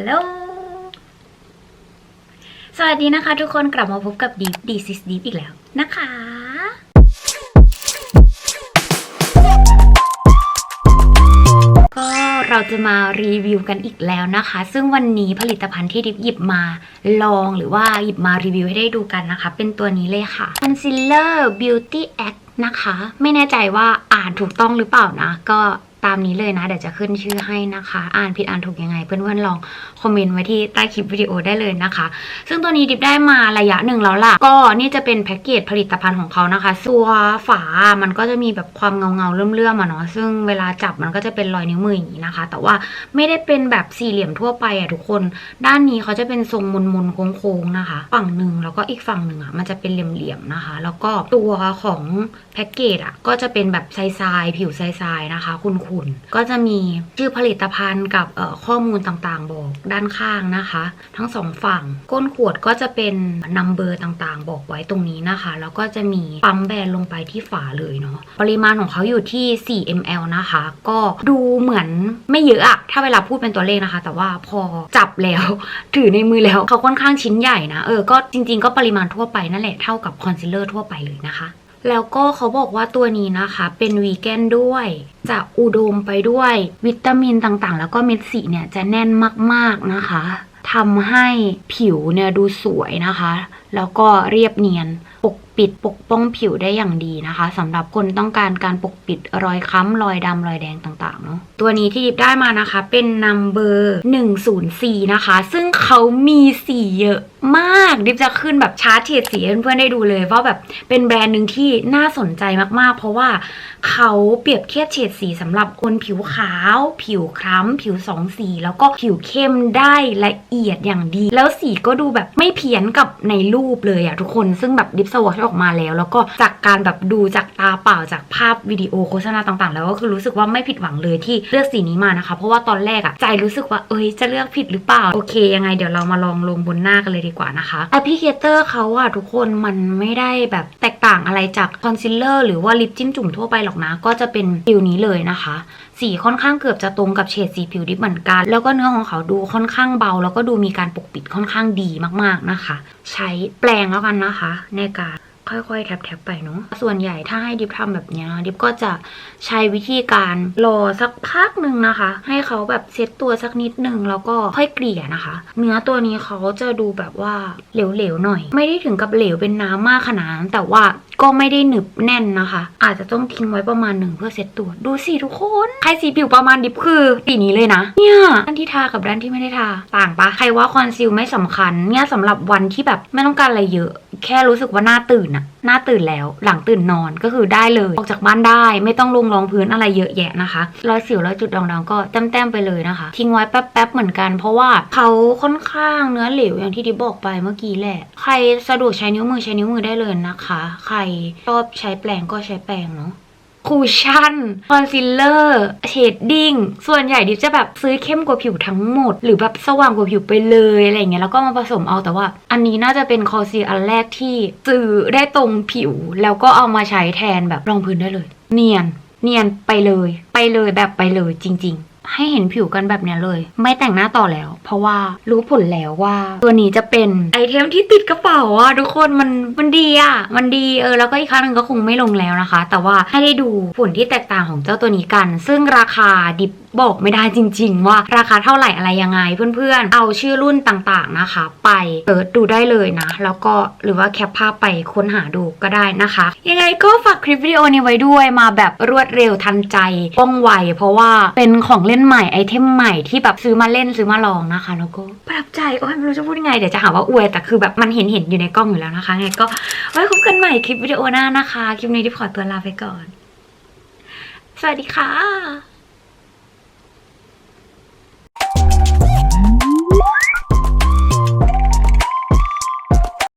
ฮัลโหล สวัสดีนะคะทุกคนกลับมาพบกับ Deep d s i s Deep อีกแล้วนะคะ ก็เราจะมารีวิวกันอีกแล้วนะคะ ซึ่งวันนี้ผลิตภัณฑ์ที่ดิบหยิบมาลองหรือว่าหยิบมารีวิวให้ได้ดูกันนะคะ เป็นตัวนี้เลยค่ะ Concealer Beauty Act นะคะ ไม่แน่ใจว่าอ่านถูกต้องหรือเปล่านะ ก็ ตามนี้เลยนะ เดี๋ยวจะขึ้นชื่อให้นะคะ อ่านผิดอ่านถูกยังไง เพื่อนๆลองคอมเมนต์ไว้ที่ใต้คลิปวิดีโอได้เลยนะคะ ซึ่งตัวนี้ดิบได้มาระยะหนึ่งแล้วล่ะ ก็นี่จะเป็นแพ็กเกจผลิตภัณฑ์ของเขานะคะตัวฝา มันก็จะมีแบบความเงาเงาเลื่อมๆอะเนาะ ซึ่งเวลาจับมันก็จะเป็นรอยนิ้วมืออย่างนี้นะคะ แต่ว่าไม่ได้เป็นแบบสี่เหลี่ยมทั่วไปอะทุกคน ด้านนี้เขาจะเป็นทรงมนๆโค้งๆนะคะ ฝั่งหนึ่งแล้วก็อีกฝั่งหนึ่งอะมันจะเป็นเหลี่ยมๆนะคะ แล้วก็ตัวของแพ็กเกจอะก็จะเป็นแบบทรายๆผิวทรายๆนะคะขุ่น ก็จะมีชื่อผลิตภัณฑ์กับข้อมูลต่างๆ บอกด้านข้างนะคะ ทั้งสองฝั่ง ก้นขวดก็จะเป็นนัมเบอร์ต่างๆ บอกไว้ตรงนี้นะคะ แล้วก็จะมีปั๊มแบนลงไปที่ฝาเลยเนาะปริมาณของเขาอยู่ที่ 4 ml นะคะ ก็ดูเหมือนไม่เยอะอะถ้าเวลาพูดเป็นตัวเลขนะคะ แต่ว่าพอจับแล้ว ถือในมือแล้วเขาค่อนข้างชิ้นใหญ่นะเออก็จริง ๆ ก็ปริมาณทั่วไปนั่นแหละเท่ากับคอนซีลเลอร์ทั่วไปเลยนะคะ แล้วก็เขาบอกว่าตัวนี้นะคะ เป็นวีแกนด้วย จะอุดมไปด้วยวิตามินต่างๆ แล้วก็เม็ดสีเนี่ยจะแน่นมากๆนะคะทำให้ผิวเนี่ยดูสวยนะคะแล้วก็เรียบเนียนปกปิดปกป้องผิวได้อย่างดีนะคะสำหรับคนต้องการการปกปิดรอยค้ำรอยดำรอยแดงต่างๆเนาะตัวนี้ที่หยิบได้มานะคะเป็น number 104 นะคะ ซึ่งเขามีสีเยอะมากดิบจะขึ้นแบบชาร์ตเฉดสีเพื่อนๆได้ดูเลยว่าแบบเป็นแบรนด์หนึ่งที่น่าสนใจมากๆ เพราะว่าเขาเปรียบเทียบเฉดสีสำหรับคนผิวขาว ผิวคล้ำผิวสองสี แล้วก็ผิวเข้มได้ละเอียดอย่างดี แล้วสีก็ดูแบบไม่เพี้ยนกับในรูปเลยอะทุกคนซึ่งแบบดิฟสวอชออกมาแล้ว แล้วก็จากการแบบดูจากตาเปล่าจากภาพวิดีโอโฆษณาต่างๆ แล้วก็คือรู้สึกว่าไม่ผิดหวังเลยที่เลือกสีนี้มานะคะ เพราะว่าตอนแรกอะใจรู้สึกว่าเอ้ยจะเลือกผิดหรือเปล่า โอเค ยังไงเดี๋ยวเรามาลองลงบนหน้ากันเลยดีกว่านะคะแอปพลิเคเตอร์เขาอะทุกคนมันไม่ได้แบบแตกต่างอะไรจากคอนซีลเลอร์หรือว่าลิปจิ้มจุ่มทั่วไปหรอกนะ ก็จะเป็นฟิวนี้เลยนะคะ สีค่อนข้างเกือบจะตรงกับเฉดสีผิวดิบเหมือนกัน แล้วก็เนื้อของเขาดูค่อนข้างเบา แล้วก็ดูมีการปกปิดค่อนข้างดีมากๆนะคะ ใช้แปลงแล้วกันนะคะ ในการค่อยๆ แท็บๆ ไปเนาะ ส่วนใหญ่ถ้าให้ดิบทำแบบเนี้ยดิบก็จะใช้วิธีการรอสักพักหนึ่งนะคะ ให้เขาแบบเซตตัวสักนิดหนึ่งแล้วก็ค่อยเกลี่ยนะคะ เนื้อตัวนี้เขาจะดูแบบว่าเหลวๆ หน่อย ไม่ได้ถึงกับเหลวเป็นน้ำมากขนาดนั้นแต่ว่า ก็ไม่ได้หนึบแน่นนะคะ อาจจะต้องทิ้งไว้ประมาณหนึ่งเพื่อเซ็ตตัว ดูสิทุกคน ใครสีผิวประมาณดิบคือสีนี้เลยนะ เนี่ยด้านที่ทากับด้านที่ไม่ได้ทา ต่างปะใครว่าคอนซีลไม่สำคัญเนี่ยสำหรับวันที่แบบไม่ต้องการอะไรเยอะ แค่รู้สึกว่าหน้าตื่นอะหน้าตื่นแล้ว หลังตื่นนอนก็คือได้เลย ออกจากบ้านได้ ไม่ต้องลงรองพื้นอะไรเยอะแยะนะคะรอยสิวรอยจุดด่างๆก็แต้มๆไปเลยนะคะ ทิ้งไว้แป๊บๆเหมือนกัน เพราะว่าเขาค่อนข้างเนื้อเหลวอย่างที่ดิบบอกไปเมื่อกี้แหละ ใครสะดวกใช้นิ้วมือใช้นิ้วมือได้เลยนะคะ ใครชอบใช้แปรงก็ใช้แปรงเนาะ คูชั่น คอนซีลเลอร์เชดดิ้งส่วนใหญ่ดิฟจะแบบซื้อเข้มกว่าผิวทั้งหมด หรือแบบสว่างกว่าผิวไปเลยอะไรเงี้ยแล้วก็มาผสมเอาแต่ว่า อันนี้น่าจะเป็นคอซีลอันแรกที่ซื้อได้ตรงผิว แล้วก็เอามาใช้แทนแบบรองพื้นได้เลย เนียนเนียนไปเลย ไปเลยแบบไปเลยจริง ๆ ให้เห็นผิวกันแบบเนี้ยเลย ไม่แต่งหน้าต่อแล้ว เพราะว่ารู้ผลแล้วว่า ตัวนี้จะเป็นไอเทมที่ติดกระเป๋าอะทุกคนมันมันดีอะมันดีเออแล้วก็อีกครั้งหนึ่งก็คงไม่ลงแล้วนะคะ แต่ว่าให้ได้ดูผลที่แตกต่างของเจ้าตัวนี้กัน ซึ่งราคาดิบบอกไม่ได้จริง ๆ ว่าราคาเท่าไหร่อะไรยังไงเพื่อนๆ เอาชื่อรุ่นต่างๆนะคะ ไปเปิดดูได้เลยนะ แล้วก็หรือว่าแคปภาพไปค้นหาดูก็ได้นะคะ ยังไงก็ฝากคลิปวิดีโอนี้ไว้ด้วยมาแบบรวดเร็วทันใจว่องไวเพราะว่าเป็นของเล่นใหม่ไอเทมใหม่ที่แบบซื้อมาเล่นซื้อมาลองนะคะ แล้วก็ประทับใจโอ้ยไม่รู้จะพูดยังไงเดี๋ยวจะหาว่าอวยแต่คือแบบมันเห็นเห็นอยู่ในกล้องอยู่แล้วนะคะไงก็ไว้พบกันใหม่คลิปวิดีโอหน้านะคะ คลิปนี้ที่ขอตัวลาไปก่อน สวัสดีค่ะ